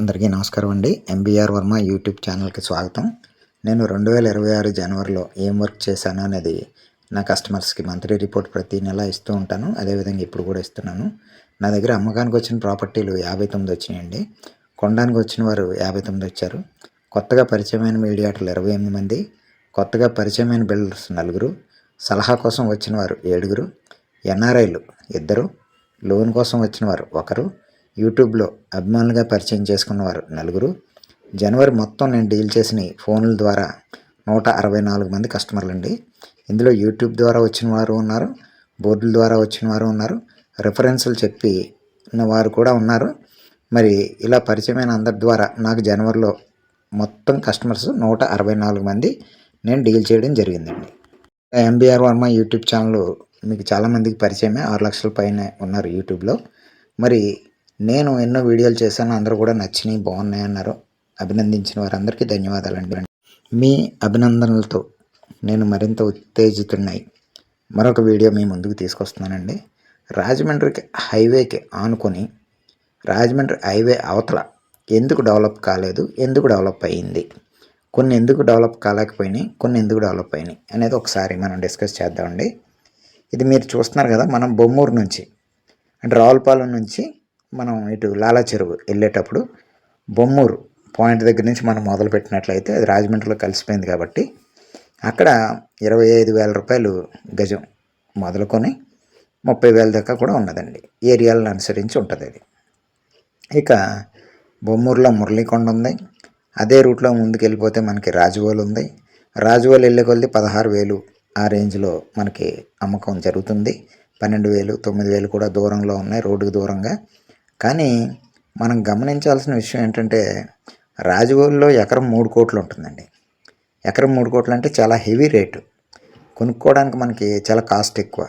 అందరికీ నమస్కారం అండి. ఎంబీఆర్ వర్మ యూట్యూబ్ ఛానల్కి స్వాగతం. నేను రెండు వేల ఇరవై ఆరు జనవరిలో ఏం వర్క్ చేశాను అనేది నా కస్టమర్స్కి మంత్లీ రిపోర్ట్ ప్రతి నెల ఇస్తూ ఉంటాను. అదేవిధంగా ఇప్పుడు కూడా ఇస్తున్నాను. నా దగ్గర అమ్మకానికి వచ్చిన ప్రాపర్టీలు యాభై తొమ్మిది వచ్చినాయండి. కొనడానికి వచ్చిన వారు యాభై తొమ్మిది వచ్చారు. కొత్తగా పరిచయమైన మీడియాటర్లు ఇరవై ఎనిమిది మంది. కొత్తగా పరిచయమైన బిల్డర్స్ నలుగురు. సలహా కోసం వచ్చిన వారు ఏడుగురు. ఎన్ఆర్ఐలు ఇద్దరు. లోన్ కోసం వచ్చిన వారు ఒకరు. యూట్యూబ్లో అభిమానులుగా పరిచయం చేసుకున్నవారు నలుగురు. జనవరి మొత్తం నేను డీల్ చేసిన ఫోన్ల ద్వారా నూట అరవై నాలుగు మంది కస్టమర్లు అండి ఇందులో యూట్యూబ్ ద్వారా వచ్చిన వారు ఉన్నారు బోర్డుల ద్వారా వచ్చిన వారు ఉన్నారు రిఫరెన్సులు చెప్పి ఉన్న వారు కూడా ఉన్నారు. మరి ఇలా పరిచయమైన అందరి ద్వారా నాకు జనవరిలో మొత్తం కస్టమర్స్ నూట అరవై నాలుగు మంది నేను డీల్ చేయడం జరిగిందండి. ఎంబీఆర్ వర్మ యూట్యూబ్ ఛానల్ మీకు చాలామందికి పరిచయమే ఆరు లక్షల పైన ఉన్నారు యూట్యూబ్లో. మరి నేను ఎన్నో వీడియోలు చేశాను అందరూ కూడా నచ్చినాయి బాగున్నాయి అన్నారు. అభినందించిన వారందరికీ ధన్యవాదాలండి మీ అభినందనలతో నేను మరింత ఉత్తేజితున్నాయి మరొక వీడియో మీ ముందుకు తీసుకొస్తున్నానండి. రాజమండ్రికి హైవేకి ఆనుకొని రాజమండ్రి హైవే అవతల ఎందుకు డెవలప్ కాలేదు ఎందుకు డెవలప్ అయ్యింది కొన్ని ఎందుకు డెవలప్ కాలేకపోయినాయి కొన్ని ఎందుకు డెవలప్ అయినాయి అనేది ఒకసారి మనం డిస్కస్ చేద్దామండి. ఇది మీరు చూస్తున్నారు కదా మనం బొమ్మూరు నుంచి అంటే రావులపాలెం నుంచి మనం ఇటు లాలా చెరువు వెళ్ళేటప్పుడు బొమ్మూరు పాయింట్ దగ్గర నుంచి మనం మొదలు పెట్టినట్లయితే అది రాజమండ్రిలో కలిసిపోయింది కాబట్టి అక్కడ ఇరవై ఐదు వేల రూపాయలు గజం మొదలుకొని ముప్పై వేల దాకా కూడా ఉన్నదండి. ఏరియాలను అనుసరించి ఉంటుంది అది. ఇక బొమ్మూరులో మురళీకొండ ఉంది. అదే రూట్లో ముందుకు వెళ్ళిపోతే మనకి రాజువోలు ఉంది. రాజువోలు వెళ్ళే కొలది పదహారు వేలు ఆ రేంజ్లో మనకి అమ్మకం జరుగుతుంది. పన్నెండు వేలు తొమ్మిది వేలు కూడా దూరంలో ఉన్నాయి రోడ్డుకు దూరంగా. కానీ మనం గమనించాల్సిన విషయం ఏంటంటే రాజువోలులో ఎకరం మూడు కోట్లు ఉంటుందండి. ఎకరం మూడు కోట్లు అంటే చాలా హెవీ రేటు. కొనుక్కోవడానికి మనకి చాలా కాస్ట్ ఎక్కువ.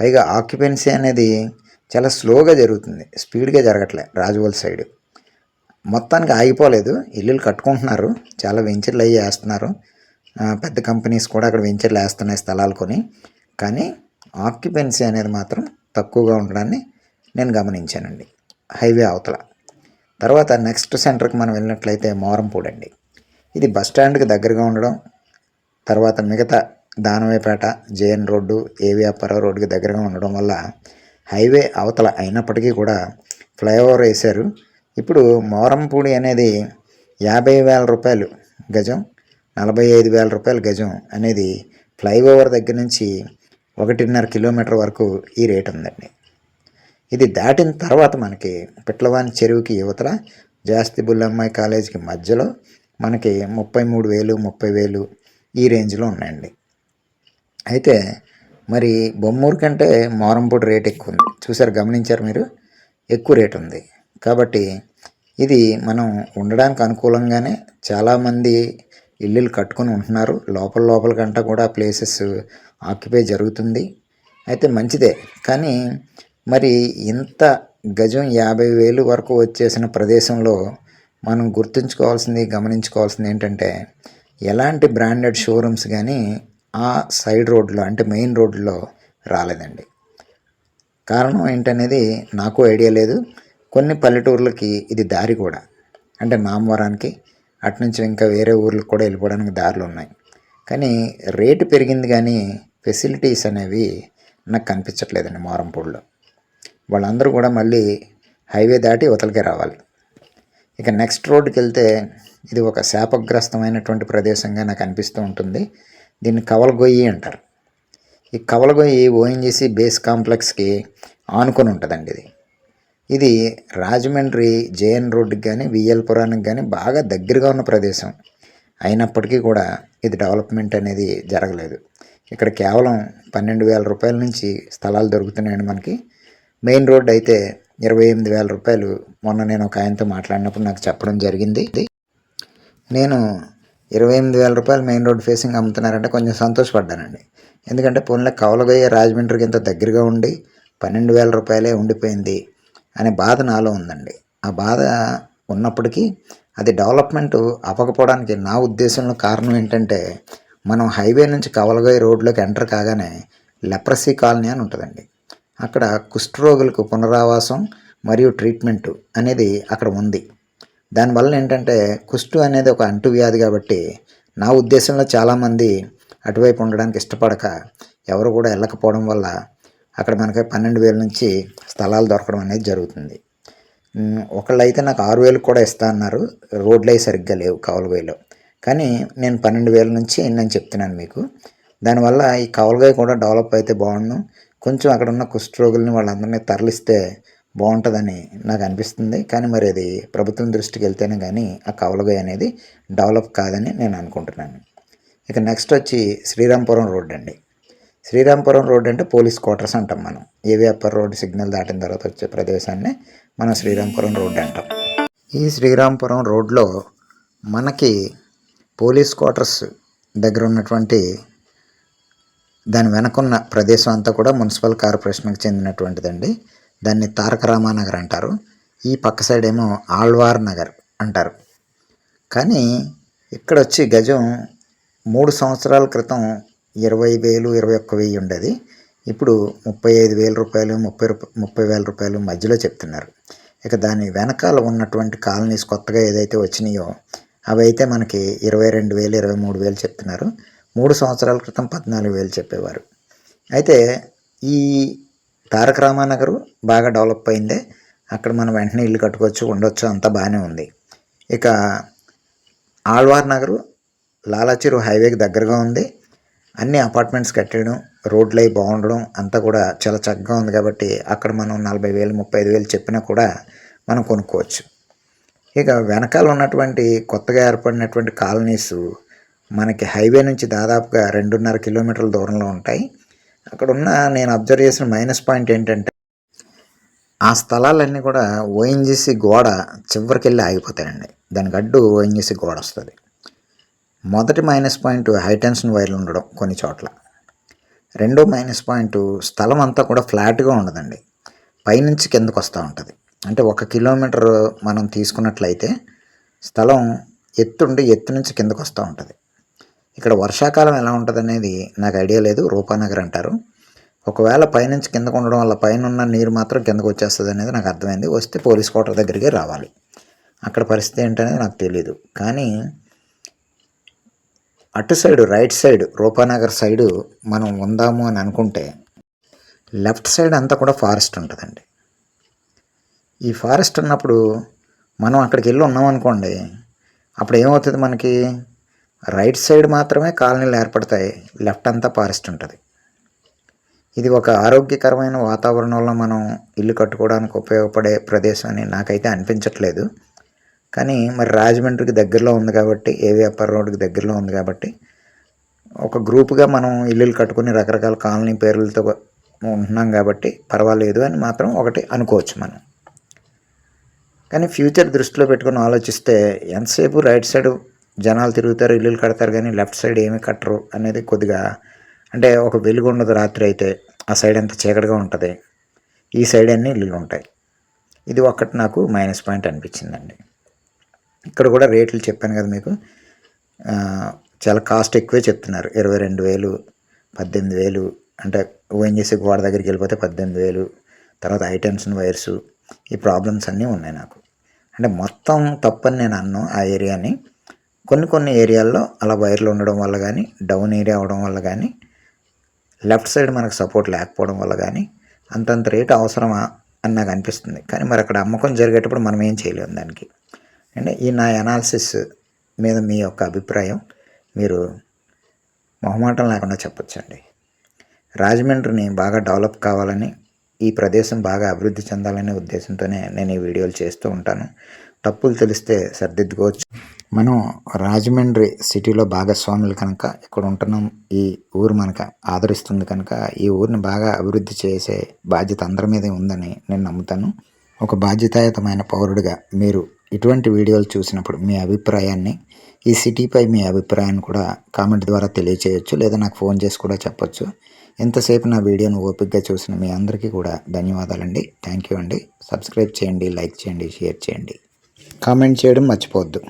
పైగా ఆక్యుపెన్సీ అనేది చాలా స్లోగా జరుగుతుంది. స్పీడ్గా జరగట్లే రాజువోల్ సైడ్. మొత్తానికి ఆగిపోలేదు. ఇల్లులు కట్టుకుంటున్నారు. చాలా వెంచర్లు అయ్యి వేస్తున్నారు. పెద్ద కంపెనీస్ కూడా అక్కడ వెంచర్లు వేస్తున్నాయి స్థలాలు కొని. కానీ ఆక్యుపెన్సీ అనేది మాత్రం తక్కువగా ఉండడాన్ని నేను గమనించానండి. హైవే అవతల. తర్వాత నెక్స్ట్ సెంటర్కి మనం వెళ్ళినట్లయితే మోరంపూడి అండి. ఇది బస్ స్టాండ్కి దగ్గరగా ఉండడం తర్వాత మిగతా దానవేపేట జేఎన్ రోడ్డు ఏవి అప్పారావు రోడ్డుకి దగ్గరగా ఉండడం వల్ల హైవే అవతల అయినప్పటికీ కూడా ఫ్లైఓవర్ వేశారు. ఇప్పుడు మోరంపూడి అనేది యాభై వేల రూపాయలు గజం నలభై ఐదు వేల రూపాయల గజం అనేది ఫ్లైఓవర్ దగ్గర నుంచి ఒకటిన్నర కిలోమీటర్ వరకు ఈ రేట్ ఉందండి. ఇది దాటిన తర్వాత మనకి పిట్లవాని చెరువుకి యువతల జాస్తి బుల్లమ్మాయి కాలేజీకి మధ్యలో మనకి ముప్పై మూడు వేలు ముప్పై వేలు ఈ రేంజ్లో ఉన్నాయండి. అయితే మరి బొమ్మూరు కంటే మోరంపూడి రేట్ ఎక్కువ ఉంది చూసారు గమనించారు మీరు? ఎక్కువ రేట్ ఉంది. కాబట్టి ఇది మనం ఉండడానికి అనుకూలంగానే చాలామంది ఇల్లులు కట్టుకొని ఉంటున్నారు. లోపల లోపల కంట కూడా ప్లేసెస్ ఆక్యుపై జరుగుతుంది. అయితే మంచిదే. కానీ మరి ఇంత గజం యాభై వేలు వరకు వచ్చేసిన ప్రదేశంలో మనం గుర్తుంచుకోవాల్సింది గమనించుకోవాల్సింది ఏంటంటే ఎలాంటి బ్రాండెడ్ షోరూమ్స్ కానీ ఆ సైడ్ రోడ్లో అంటే మెయిన్ రోడ్లో రాలేదండి. కారణం ఏంటనేది నాకు ఐడియా లేదు. కొన్ని పల్లెటూర్లకి ఇది దారి కూడా. అంటే నామవరానికి అటునుంచి ఇంకా వేరే ఊర్లకు కూడా వెళ్ళిపోవడానికి దారులు ఉన్నాయి. కానీ రేటు పెరిగింది కానీ ఫెసిలిటీస్ అనేవి నాకు కనిపించట్లేదండి మారంపూడిలో. వాళ్ళందరూ కూడా మళ్ళీ హైవే దాటి ఉతలకే రావాలి. ఇక నెక్స్ట్ రోడ్డుకి వెళ్తే ఇది ఒక శాపగ్రస్తమైనటువంటి ప్రదేశంగా నాకు అనిపిస్తూ ఉంటుంది. దీన్ని కవలగొయ్యి అంటారు. ఈ కవలగొయ్యి ఓఎన్జీసీ బేస్ కాంప్లెక్స్కి ఆనుకొని ఉంటుందండి ఇది. ఇది రాజమండ్రి జేఎన్ రోడ్డుకి కానీ విఎల్పురానికి కానీ బాగా దగ్గరగా ఉన్న ప్రదేశం. అయినప్పటికీ కూడా ఇది డెవలప్మెంట్ అనేది జరగలేదు. ఇక్కడ కేవలం పన్నెండు వేల రూపాయల నుంచి స్థలాలు దొరుకుతున్నాయండి మనకి. మెయిన్ రోడ్ అయితే ఇరవై ఎనిమిది వేల రూపాయలు మొన్న నేను ఒక ఆయనతో మాట్లాడినప్పుడు నాకు చెప్పడం జరిగింది. నేను ఇరవై ఎనిమిది వేల రూపాయలు మెయిన్ రోడ్ ఫేసింగ్ అమ్ముతున్నారంటే కొంచెం సంతోషపడ్డానండి. ఎందుకంటే పోన్లే కవలగయ్య రాజమండ్రికి ఇంత దగ్గరగా ఉండి పన్నెండు వేల రూపాయలే ఉండిపోయింది అనే బాధ నాలో ఉందండి. ఆ బాధ ఉన్నప్పటికీ అది డెవలప్మెంట్ అవ్వకపోవడానికి నా ఉద్దేశంలో కారణం ఏంటంటే మనం హైవే నుంచి కవలగయ్య రోడ్లోకి ఎంటర్ కాగానే లెప్రసీ కాలనీ అని ఉంటుందండి. అక్కడ కుష్ఠరోగులకు పునరావాసం మరియు ట్రీట్మెంట్ అనేది అక్కడ ఉంది. దానివల్ల ఏంటంటే కుష్టు అనేది ఒక అంటువ్యాధి కాబట్టి నా ఉద్దేశంలో చాలామంది అటువైపు ఉండడానికి ఇష్టపడక ఎవరు కూడా వెళ్ళకపోవడం వల్ల అక్కడ మనకి పన్నెండు వేల నుంచి స్థలాలు దొరకడం అనేది జరుగుతుంది. ఒకళ్ళు అయితే నాకు ఆరు వేలు కూడా ఇస్తా అన్నారు. రోడ్లు అవి సరిగ్గా లేవు కవలగైలో కానీ నేను పన్నెండు వేల నుంచి నేను చెప్తున్నాను మీకు. దానివల్ల ఈ కవలగాయ కూడా డెవలప్ అయితే బాగుండు. కొంచెం అక్కడ ఉన్న కుష్ఠరోగుల్ని వాళ్ళందరినీ తరలిస్తే బాగుంటుందని నాకు అనిపిస్తుంది. కానీ మరి అది ప్రభుత్వం దృష్టికి వెళ్తేనే కానీ ఆ కవలగాయ అనేది డెవలప్ కాదని నేను అనుకుంటున్నాను. ఇక నెక్స్ట్ వచ్చి శ్రీరాంపురం రోడ్ అండి. శ్రీరాంపురం రోడ్ అంటే పోలీస్ క్వార్టర్స్ అంటాం మనం. ఏవి అప్పర్ రోడ్ సిగ్నల్ దాటిన తర్వాత వచ్చే ప్రదేశాన్ని మనం శ్రీరాంపురం రోడ్ అంటాం. ఈ శ్రీరాంపురం రోడ్లో మనకి పోలీస్ క్వార్టర్స్ దగ్గర ఉన్నటువంటి దాని వెనకున్న ప్రదేశం అంతా కూడా మున్సిపల్ కార్పొరేషన్కి చెందినటువంటిదండి. దాన్ని తారక రామానగర్ అంటారు. ఈ పక్క సైడ్ ఏమో ఆళ్వార్ నగర్ అంటారు. కానీ ఇక్కడ వచ్చి గజం మూడు సంవత్సరాల క్రితం ఇరవై వేలు ఇరవై ఒక్క వెయ్యి ఉండేది. ఇప్పుడు ముప్పై ఐదు వేల రూపాయలు ముప్పై రూప ముప్పై వేల రూపాయలు మధ్యలో చెప్తున్నారు. ఇక దాని వెనకాల ఉన్నటువంటి కాలనీస్ కొత్తగా ఏదైతే వచ్చినాయో అవి అయితే మనకి ఇరవై రెండు వేలు ఇరవై మూడు వేలు చెప్తున్నారు. మూడు సంవత్సరాల క్రితం పద్నాలుగు వేలు చెప్పేవారు. అయితే ఈ తారక రామానగరు బాగా డెవలప్ అయిందే అక్కడ మనం వెంటనే ఇల్లు కట్టుకోవచ్చు ఉండొచ్చు అంతా బాగానే ఉంది. ఇక ఆళ్వార్ నగరు లాలాచెరు హైవేకి దగ్గరగా ఉంది. అన్ని అపార్ట్మెంట్స్ కట్టడం రోడ్లు అవి బాగుండడం అంతా కూడా చాలా చక్కగా ఉంది కాబట్టి అక్కడ మనం నలభై వేలు ముప్పై ఐదు వేలు చెప్పినా కూడా మనం కొనుక్కోవచ్చు. ఇక వెనకాల ఉన్నటువంటి కొత్తగా ఏర్పడినటువంటి కాలనీస్ మనకి హైవే నుంచి దాదాపుగా రెండున్నర కిలోమీటర్ల దూరంలో ఉంటాయి. అక్కడ ఉన్న నేను అబ్జర్వ్ చేసిన మైనస్ పాయింట్ ఏంటంటే ఆ స్థలాలన్నీ కూడా ఓఎన్జీసీ గోడ చివరికి వెళ్ళి ఆగిపోతాయండి. దానికి అడ్డు ఓఎన్జీసీ గోడ వస్తుంది. మొదటి మైనస్ పాయింట్ హైటెన్షన్ వైర్లు ఉండడం కొన్ని చోట్ల. రెండో మైనస్ పాయింట్ స్థలం అంతా కూడా ఫ్లాట్గా ఉండదండి. పైనుంచి కిందకు వస్తూ ఉంటుంది. అంటే ఒక కిలోమీటర్ మనం తీసుకున్నట్లయితే స్థలం ఎత్తుండి ఎత్తు నుంచి కిందకు వస్తూ ఉంటుంది. ఇక్కడ వర్షాకాలం ఎలా ఉంటుంది అనేది నాకు ఐడియా లేదు రూపానగర్ అంటారు. ఒకవేళ పైనుంచి కిందకు ఉండడం వల్ల పైన ఉన్న నీరు మాత్రం కిందకు వచ్చేస్తుంది అనేది నాకు అర్థమైంది వస్తే పోలీస్ క్వార్టర్ దగ్గరికి రావాలి. అక్కడ పరిస్థితి ఏంటనేది నాకు తెలియదు కానీ అటు side right side Rupanagar side మనం ఉందాము అని అనుకుంటే లెఫ్ట్ సైడ్ అంతా కూడా ఫారెస్ట్ ఉంటుందండి. ఈ ఫారెస్ట్ ఉన్నప్పుడు మనం అక్కడికి వెళ్ళి ఉన్నాం అనుకోండి అప్పుడు ఏమవుతుంది మనకి? రైట్ సైడ్ మాత్రమే కాలనీలు ఏర్పడతాయి. లెఫ్ట్ అంతా ఫారెస్ట్ ఉంటుంది. ఇది ఒక ఆరోగ్యకరమైన వాతావరణంలో మనం ఇల్లు కట్టుకోవడానికి ఉపయోగపడే ప్రదేశం అని నాకైతే అనిపించట్లేదు. కానీ మరి రాజమండ్రికి దగ్గరలో ఉంది కాబట్టి ఏవి అప్పర్ రోడ్కి దగ్గరలో ఉంది కాబట్టి ఒక గ్రూప్గా మనం ఇల్లులు కట్టుకుని రకరకాల కాలనీ పేర్లతో ఉంటున్నాం కాబట్టి పర్వాలేదు అని మాత్రం ఒకటి అనుకోవచ్చు మనం. కానీ ఫ్యూచర్ దృష్టిలో పెట్టుకుని ఆలోచిస్తే ఎంతసేపు రైట్ సైడ్ జనాలు తిరుగుతారు ఇల్లులు కడతారు కానీ లెఫ్ట్ సైడ్ ఏమీ కట్టరు అనేది కొద్దిగా అంటే ఒక వెలుగు ఉండదు రాత్రి అయితే ఆ సైడ్ అంతా చీకటిగా ఉంటుంది. ఈ సైడ్ అన్ని ఇల్లులు ఉంటాయి. ఇది ఒక్కటి నాకు మైనస్ పాయింట్ అనిపించిందండి. ఇక్కడ కూడా రేట్లు చెప్పాను కదా మీకు. చాలా కాస్ట్ ఎక్కువే చెప్తున్నారు. ఇరవై రెండు వేలు పద్దెనిమిది వేలు అంటే ఓఎన్జీసీ గోడ దగ్గరికి వెళ్ళిపోతే పద్దెనిమిది వేలు తర్వాత ఐటమ్స్ వైర్స్ ఈ ప్రాబ్లమ్స్ అన్నీ ఉన్నాయి నాకు. అంటే మొత్తం తప్పని నేను అన్నాను ఆ ఏరియాని. కొన్ని కొన్ని ఏరియాల్లో అలా వైర్లు ఉండడం వల్ల కానీ డౌన్ ఏరియా అవడం వల్ల కానీ లెఫ్ట్ సైడ్ మనకు సపోర్ట్ లేకపోవడం వల్ల కానీ అంతంత రేటు అవసరమా అని నాకు అనిపిస్తుంది. కానీ మరి అక్కడ అమ్మకం జరిగేటప్పుడు మనం ఏం చేయలేము దానికి. అంటే ఈ నా అనాలిసిస్ మీద మీ యొక్క అభిప్రాయం మీరు మొహమాటం లేకుండా చెప్పొచ్చండి. రాజమండ్రిని బాగా డెవలప్ కావాలని ఈ ప్రదేశం బాగా అభివృద్ధి చెందాలనే ఉద్దేశంతోనే నేను ఈ వీడియోలు చేస్తూ ఉంటాను. తప్పులు తెలిస్తే సర్దిద్దుకోవచ్చు. మనం రాజమండ్రి సిటీలో భాగస్వాములు కనుక ఇక్కడ ఉంటున్నాం. ఈ ఊరు మనకు ఆదరిస్తుంది కనుక ఈ ఊరిని బాగా అభివృద్ధి చేసే బాధ్యత అందరి మీదే ఉందని నేను నమ్ముతాను. ఒక బాధ్యతాయుతమైన పౌరుడిగా మీరు ఇటువంటి వీడియోలు చూసినప్పుడు మీ అభిప్రాయాన్ని ఈ సిటీపై మీ అభిప్రాయాన్ని కూడా కామెంట్ ద్వారా తెలియచేయచ్చు లేదా నాకు ఫోన్ చేసి కూడా చెప్పొచ్చు. ఎంతసేపు నా వీడియోను ఓపికగా చూసిన మీ అందరికీ కూడా ధన్యవాదాలండి. థ్యాంక్ యూ అండి. సబ్స్క్రైబ్ చేయండి లైక్ చేయండి షేర్ చేయండి. కామెంట్ చేయడం మర్చిపోవద్దు.